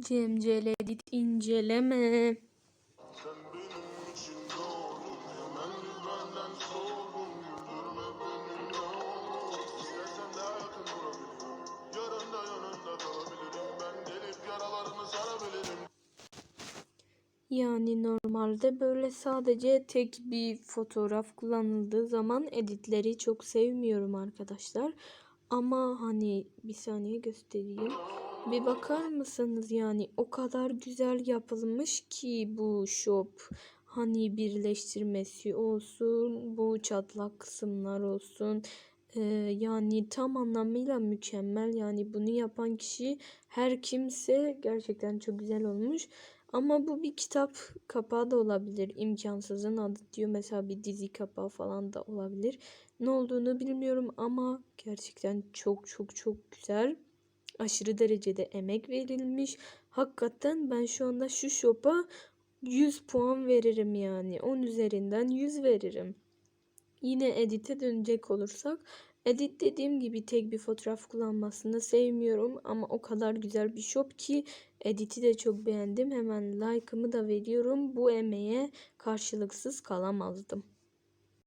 Cemcel edit inceleme. Yani normalde böyle sadece tek bir fotoğraf kullanıldığı zaman editleri çok sevmiyorum arkadaşlar. Ama hani bir saniye göstereyim. Bir bakar mısınız yani o kadar güzel yapılmış ki bu shop. Hani birleştirmesi olsun, bu çatlak kısımlar olsun. Ee, yani tam anlamıyla mükemmel. Yani bunu yapan kişi her kimse gerçekten çok güzel olmuş. Ama bu bir kitap kapağı da olabilir. İmkansızın adı diyor. Mesela bir dizi kapağı falan da olabilir. Ne olduğunu bilmiyorum ama gerçekten çok çok çok güzel. Aşırı derecede emek verilmiş. Hakikaten ben şu anda şu shop'a 100 puan veririm yani. 10 üzerinden 100 veririm. Yine edite dönecek olursak edit dediğim gibi tek bir fotoğraf kullanmasını sevmiyorum ama o kadar güzel bir shop ki editi de çok beğendim. Hemen like'ımı da veriyorum. Bu emeğe karşılıksız kalamazdım.